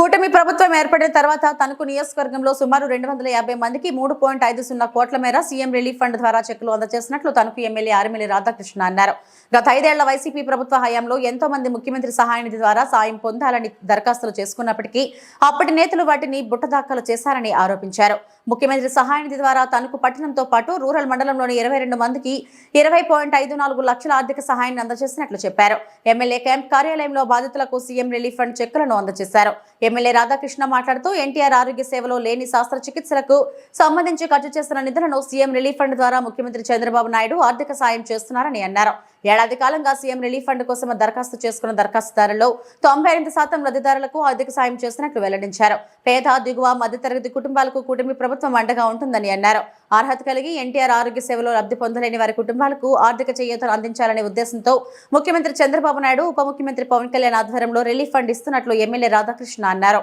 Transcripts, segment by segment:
కూటమి ప్రభుత్వం ఏర్పడిన తర్వాత తణుకు నియోజకవర్గంలో సుమారు రెండు వందల యాభై మందికి మూడు పాయింట్ ఐదు సున్నా కోట్ల మేర సీఎం రిలీఫ్ ఫండ్ ద్వారా చెక్కులు అందజేసినట్లు తణుకు ఎమ్మెల్యే ఆర్మిలి రాధాకృష్ణ అన్నారు. గత ఐదేళ్ళ వైసీపీ ప్రభుత్వ హయాంలో ఎంతో మంది ముఖ్యమంత్రి సహాయ నిధి ద్వారా సాయం పొందాలని దరఖాస్తులు చేసుకున్నప్పటికీ అప్పటి నేతలు వాటిని బుట్టదాఖలు చేశారని ఆరోపించారు. ముఖ్యమంత్రి సహాయనిధి ద్వారా తణుకు పట్టణంతో పాటు రూరల్ మండలంలోని ఇరవై రెండు మందికి ఇరవై పాయింట్ ఐదు నాలుగు లక్షల ఆర్థిక సహాయాన్ని అందజేసినట్లు చెప్పారు. ఎమ్మెల్యే క్యాంప్ కార్యాలయంలో బాధితులకు సీఎం రిలీఫ్ ఫండ్ చెక్కులను అందజేశారు. ఎమ్మెల్యే రాధాకృష్ణ మాట్లాడుతూ ఎన్టీఆర్ ఆరోగ్య సేవలో లేని శస్త్రచికిత్సలకు సంబంధించి ఖర్చు చేస్తున్న నిధులను సీఎం రిలీఫ్ ఫండ్ ద్వారా ముఖ్యమంత్రి చంద్రబాబు నాయుడు ఆర్థిక సాయం చేస్తున్నారని అన్నారు. ఏడాది కాలంగా సీఎం రిలీఫ్ ఫండ్ కోసం దరఖాస్తు చేసుకున్న దరఖాస్తుదారుల్లో తొంభై ఎనిమిది శాతం లబ్ధిదారులకు ఆర్థిక సాయం చేస్తున్నట్లు వెల్లడించారు. పేద దిగువ మధ్యతరగతి కుటుంబాలకు కూటమి ప్రభుత్వం అండగా ఉంటుందని అన్నారు. అర్హత కలిగి ఎన్టీఆర్ ఆరోగ్య సేవలో లబ్ధి పొందలేని వారి కుటుంబాలకు ఆర్థిక చేయూతను అందించాలనే ఉద్దేశంతో ముఖ్యమంత్రి చంద్రబాబు నాయుడు ఉప ముఖ్యమంత్రి పవన్ కళ్యాణ్ ఆధ్వర్యంలో రిలీఫ్ ఫండ్ ఇస్తున్నట్లు ఎమ్మెల్యే రాధాకృష్ణ అన్నారు.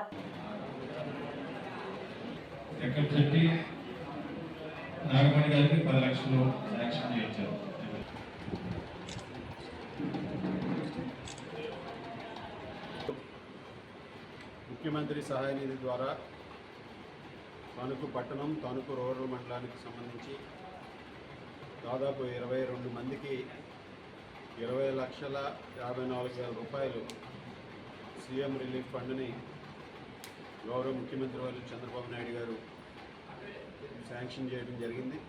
ముఖ్యమంత్రి సహాయ నిధి ద్వారా తణుకు పట్టణం తణుకు రూరల్ మండలానికి సంబంధించి దాదాపు ఇరవై రెండు మందికి ఇరవై లక్షల యాభై నాలుగు వేల రూపాయలు సీఎం రిలీఫ్ ఫండ్ని గౌరవ ముఖ్యమంత్రి వారు చంద్రబాబు నాయుడు గారు శాంక్షన్ చేయడం జరిగింది.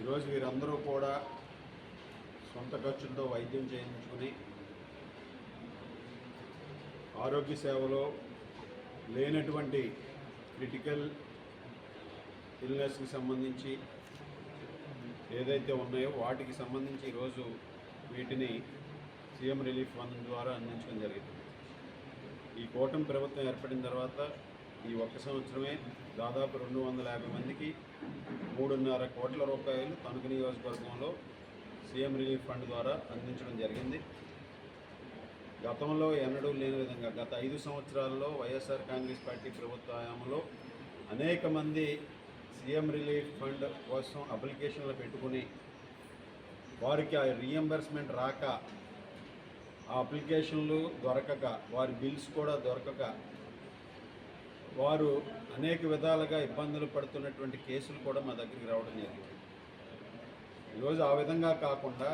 ఈరోజు వీరందరూ కూడా సొంత ఖర్చులతో వైద్యం చేయించుకుని ఆరోగ్య సేవలో లేనటువంటి క్రిటికల్ ఇల్నెస్కి సంబంధించి ఏదైతే ఉన్నాయో వాటికి సంబంధించి ఈరోజు వీటిని సీఎం రిలీఫ్ ఫండ్ ద్వారా అందించడం జరిగింది. ఈ కూటమి ప్రభుత్వం ఏర్పడిన తర్వాత ఈ ఒక్క సంవత్సరమే దాదాపు రెండు వందల యాభై మందికి మూడున్నర కోట్ల రూపాయలు తణుకు నియోజకవర్గంలో సీఎం రిలీఫ్ ఫండ్ ద్వారా అందించడం జరిగింది. గతంలో ఎన్నడూ లేని విధంగా గత ఐదు సంవత్సరాల్లో వైఎస్ఆర్ కాంగ్రెస్ పార్టీ ప్రభుత్వ హయాంలో అనేక మంది సీఎం రిలీఫ్ ఫండ్ కోసం అప్లికేషన్లు పెట్టుకుని వారికి ఆ రీఎంబర్స్మెంట్ రాక ఆ అప్లికేషన్లు దొరకక వారి బిల్స్ కూడా దొరకక వారు అనేక విధాలుగా ఇబ్బందులు పడుతున్నటువంటి కేసులు కూడా మా దగ్గరికి రావడం జరిగింది. ఈరోజు ఆ విధంగా కాకుండా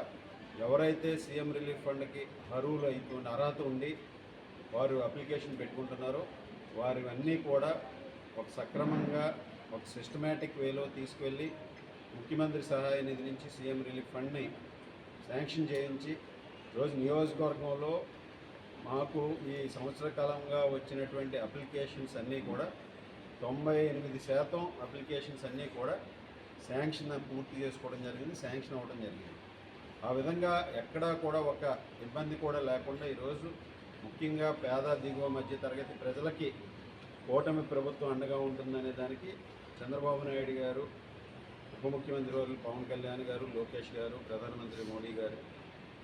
ఎవరైతే సీఎం రిలీఫ్ ఫండ్కి అర్హులు అయిపోయిన అర్హత ఉండి వారు అప్లికేషన్ పెట్టుకుంటున్నారో వారివన్నీ కూడా ఒక సక్రమంగా ఒక సిస్టమేటిక్ వేలో తీసుకువెళ్ళి ముఖ్యమంత్రి సహాయ నిధి నుంచి సీఎం రిలీఫ్ ఫండ్ని శాంక్షన్ చేయించి రోజు నియోజకవర్గంలో మాకు ఈ సంవత్సర కాలంగా వచ్చినటువంటి అప్లికేషన్స్ అన్నీ కూడా తొంభై ఎనిమిది శాతం అప్లికేషన్స్ అన్నీ కూడా శాంక్షన్ పూర్తి చేసుకోవడం జరిగింది శాంక్షన్ అవ్వడం జరిగింది. ఆ విధంగా ఎక్కడా కూడా ఒక ఇబ్బంది కూడా లేకుండా ఈరోజు ముఖ్యంగా పేద దిగువ మధ్య తరగతి ప్రజలకి కూటమి ప్రభుత్వం అండగా ఉంటుందనే దానికి చంద్రబాబు నాయుడు గారు ఉప ముఖ్యమంత్రి వారు పవన్ కళ్యాణ్ గారు లోకేష్ గారు ప్రధానమంత్రి మోడీ గారు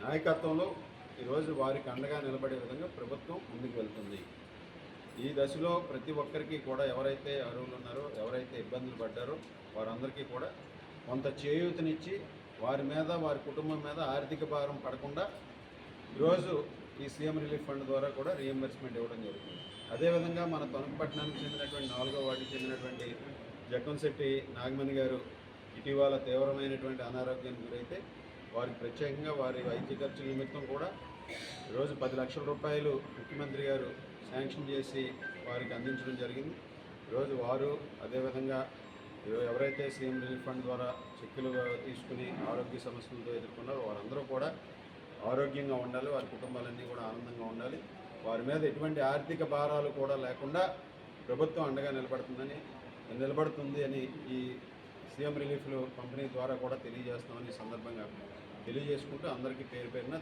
నాయకత్వంలో ఈరోజు వారికి అండగా నిలబడే విధంగా ప్రభుత్వం ముందుకు వెళ్తుంది. ఈ దశలో ప్రతి ఒక్కరికి కూడా ఎవరైతే అరువులు ఉన్నారో ఎవరైతే ఇబ్బందులు పడ్డారో వారందరికీ కూడా కొంత చేయూతనిచ్చి వారి మీద వారి కుటుంబం మీద ఆర్థిక భారం పడకుండా ఈరోజు ఈ సీఎం రిలీఫ్ ఫండ్ ద్వారా కూడా రీఎంబర్స్మెంట్ ఇవ్వడం జరుగుతుంది. అదేవిధంగా మన తణుకు చెందినటువంటి నాలుగో వార్డుకి చెందినటువంటి జగన్శెట్టి నాగమణి గారు ఇటీవల తీవ్రమైనటువంటి అనారోగ్యానికి గురైతే వారికి ప్రత్యేకంగా వారి వైద్య ఖర్చుల నిమిత్తం కూడా ఈరోజు పది లక్షల రూపాయలు ముఖ్యమంత్రి గారు శాంక్షన్ చేసి వారికి అందించడం జరిగింది. ఈరోజు వారు అదేవిధంగా ఎవరైతే సీఎం రిలీఫ్ ఫండ్ ద్వారా చెక్కులు తీసుకుని ఆరోగ్య సమస్యలతో ఎదుర్కొన్నారో వారందరూ కూడా ఆరోగ్యంగా ఉండాలి వారి కుటుంబాలన్నీ కూడా ఆనందంగా ఉండాలి. వారి మీద ఎటువంటి ఆర్థిక భారాలు కూడా లేకుండా ప్రభుత్వం అండగా నిలబడుతుందని నిలబడుతుంది అని ఈ సీఎం రిలీఫ్లు పంపిణీ ద్వారా కూడా తెలియజేస్తామని సందర్భంగా తెలియజేసుకుంటూ అందరికీ పేరు పేరున